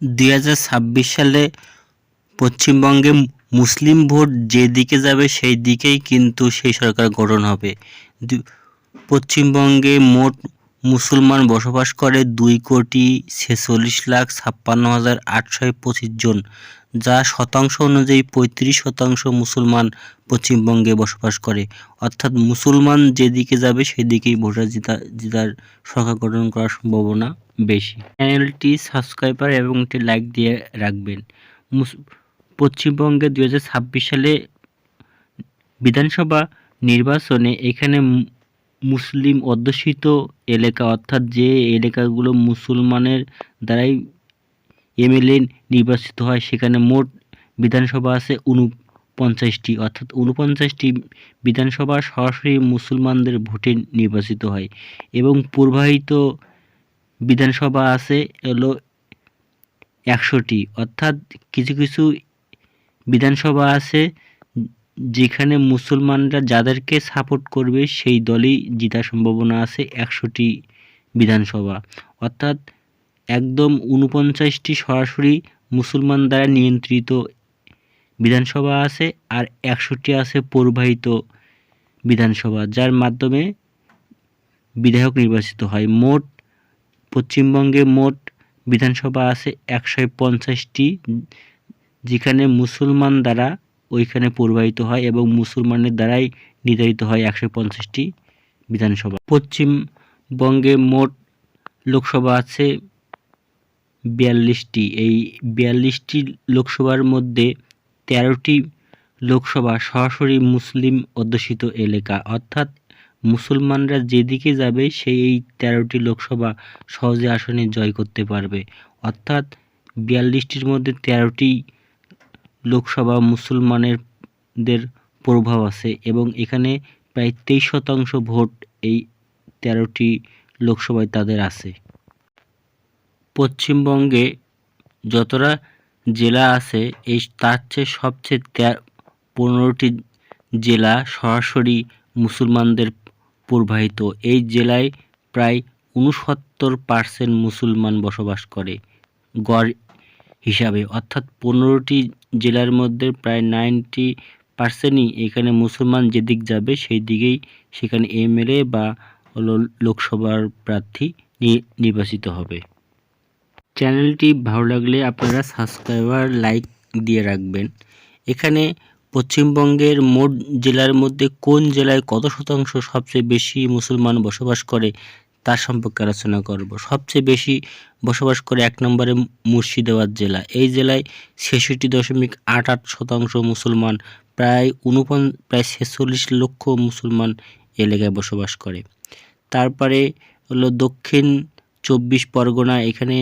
দু হাজার ছাব্বিশ সালে পশ্চিমবঙ্গে মুসলিম ভোট যেদিকে যাবে সেই দিকেই কিন্তু সেই সরকার গঠন হবে। পশ্চিমবঙ্গে মোট মুসলমান বসবাস করে দুই কোটি ছেচল্লিশ লাখ ছাপ্পান্ন হাজার আটশো পঁচিশ জন, যা শতাংশ অনুযায়ী পঁয়ত্রিশ শতাংশ মুসলমান পশ্চিমবঙ্গে বসবাস করে। অর্থাৎ মুসলমান যেদিকে যাবে, সেদিকেই ভোটার জিতা, জিতার সংখ্যা গঠন করার সম্ভাবনা বেশি। চ্যানেলটি সাবস্ক্রাইবার এবং একটি লাইক দিয়ে রাখবেন। পশ্চিমবঙ্গে দু হাজার ছাব্বিশ সালে বিধানসভা নির্বাচনে এখানে মুসলিম অধ্যুষিত এলাকা, অর্থাৎ যে এলাকাগুলো মুসলমানের দ্বারাই এমএলএ নির্বাচিত হয়, সেখানে মোট বিধানসভা আছে উনপঞ্চাশটি অর্থাৎ উনপঞ্চাশটি বিধানসভা সরাসরি মুসলমানদের ভোটে নির্বাচিত হয়। এবং প্রবাহিত বিধানসভা আছে হলো একশোটি, অর্থাৎ কিছু কিছু বিধানসভা আছে যেখানে মুসলমানরা যাদেরকে সাপোর্ট করবে, সেই দলই জেতার সম্ভাবনা আছে একশোটি বিধানসভা। অর্থাৎ একদম উনপঞ্চাশটি সরাসরি মুসলমান দ্বারা নিয়ন্ত্রিত বিধানসভা আছে আর একশোটি আছে প্রবাহিত বিধানসভা, যার মাধ্যমে বিধায়ক নির্বাচিত হয়। মোট পশ্চিমবঙ্গে মোট বিধানসভা আছে একশো পঞ্চাশটি, যেখানে মুসলমান দ্বারা ওইখানে প্রবাহিত হয় এবং মুসলমানের দ্বারাই নির্ধারিত হয় একশো পঞ্চাশটি বিধানসভা। পশ্চিমবঙ্গে মোট লোকসভা আছে বিয়াল্লিশটি। এই বিয়াল্লিশটি লোকসভার মধ্যে তেরোটি লোকসভা সরাসরি মুসলিম অধ্যুষিত এলাকা। অর্থাৎ মুসলমানরা যেদিকে যাবে, সেই এই তেরোটি লোকসভা সহজে আসনে জয় করতে পারবে। অর্থাৎ বিয়াল্লিশটির মধ্যে তেরোটি লোকসভা মুসলমানেরদের প্রভাব আছে এবং এখানে প্রায় তেইশ শতাংশ ভোট এই তেরোটি লোকসভায় তাদের আছে। পশ্চিমবঙ্গে যতটা জেলা আছে, এই তার চেয়ে সবচেয়ে পনেরোটি জেলা সরাসরি মুসলমানদের প্রবাহিত। এই জেলায় প্রায় উনসত্তর পার্সেন্ট মুসলমান বসবাস করে। গড় হিসাবে। অর্থাৎ পনেরোটি জেলার মধ্যে প্রায় নাইনটি পার্সেন্টই এখানে মুসলমান যেদিক যাবে, সেই দিকেই সেখানে এমএলএ বা হলো লোকসভার প্রার্থী নির্বাচিত হবে। চ্যানেলটি ভালো লাগলে আপনারা সাবস্ক্রাইবার, লাইক দিয়ে রাখবেন। এখানে পশ্চিমবঙ্গের মোট জেলার মধ্যে কোন জেলায় কত শতাংশ সবচেয়ে বেশি মুসলমান বসবাস করে তার সম্পর্কে আলোচনা করব। সবচেয়ে বেশি বসবাস করে এক নম্বরে মুর্শিদাবাদ জেলা। এই জেলায় ছেষট্টি দশমিক আট আট শতাংশ মুসলমান, প্রায় উনপন, প্রায় ছেচল্লিশ লক্ষ মুসলমান এলাকায় বসবাস করে। তারপরে হলো দক্ষিণ চব্বিশ পরগনা, এখানে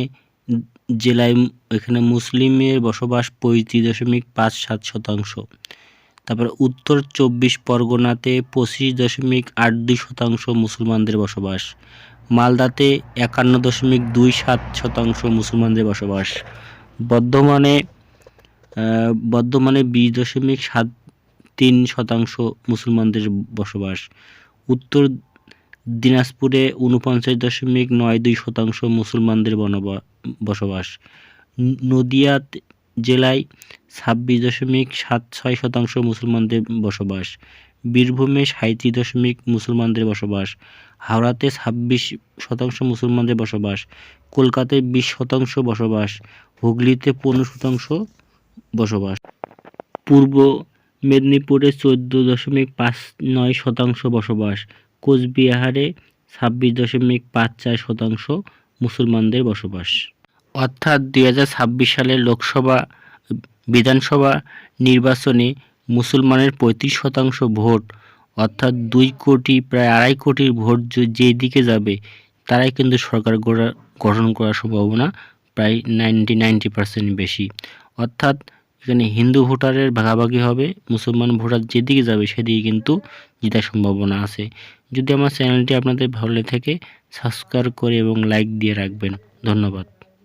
জেলায় এখানে মুসলিমের বসবাস পঁয়ত্রিশ দশমিক পাঁচ সাত শতাংশ। তারপরে উত্তর চব্বিশ পরগনাতে পঁচিশ দশমিক আট দুই শতাংশ মুসলমানদের বসবাস। মালদাতে একান্ন দশমিক দুই সাত শতাংশ মুসলমানদের বসবাস। বর্ধমানে বর্ধমানে বিশ দশমিক সাত তিন শতাংশ মুসলমানদের বসবাস। উত্তর দিনাজপুরে উনপঞ্চাশ দশমিক নয় দুই শতাংশ মুসলমানদের বসবাস। ন- নদিয়া তে- জেলায় ছাব্বিশ দশমিক সাত ছয় শতাংশ মুসলমানদের বসবাস, বীরভূমে সাঁত্রিশ দশমিক মুসলমানদের বসবাস, হাওড়াতে ছাব্বিশ শতাংশ মুসলমানদের বসবাস, কলকাতায় বিশ শতাংশ বসবাস, হুগলিতে পনেরো শতাংশ বসবাস। পূর্ব মেদিনীপুরে চোদ্দ দশমিক পাঁচ নয় শতাংশ বসবাস, কোচবিহারে ছাব্বিশ দশমিক পাঁচ চার শতাংশ মুসলমানদের বসবাস। অর্থাৎ দুই হাজার ছাব্বিশ সালের লোকসভা, বিধানসভা নির্বাচনে মুসলমানের পঁয়ত্রিশ শতাংশ ভোট, অর্থাৎ দুই কোটি, প্রায় আড়াই কোটির ভোট যেদিকে যাবে, তারাই কিন্তু সরকার গঠন করার সম্ভাবনা প্রায় নাইনটি নাইনটি পার্সেন্ট বেশি। অর্থাৎ এখানে হিন্দু ভোটারের ভাগাভাগি হবে, মুসলমান ভোটার যেদিকে যাবে সেদিকে কিন্তু জেতার সম্ভাবনা আছে। যদি আমার চ্যানেলটি আপনাদের ভালো লেগে থাকে, সাবস্ক্রাইব করে এবং লাইক দিয়ে রাখবেন। ধন্যবাদ।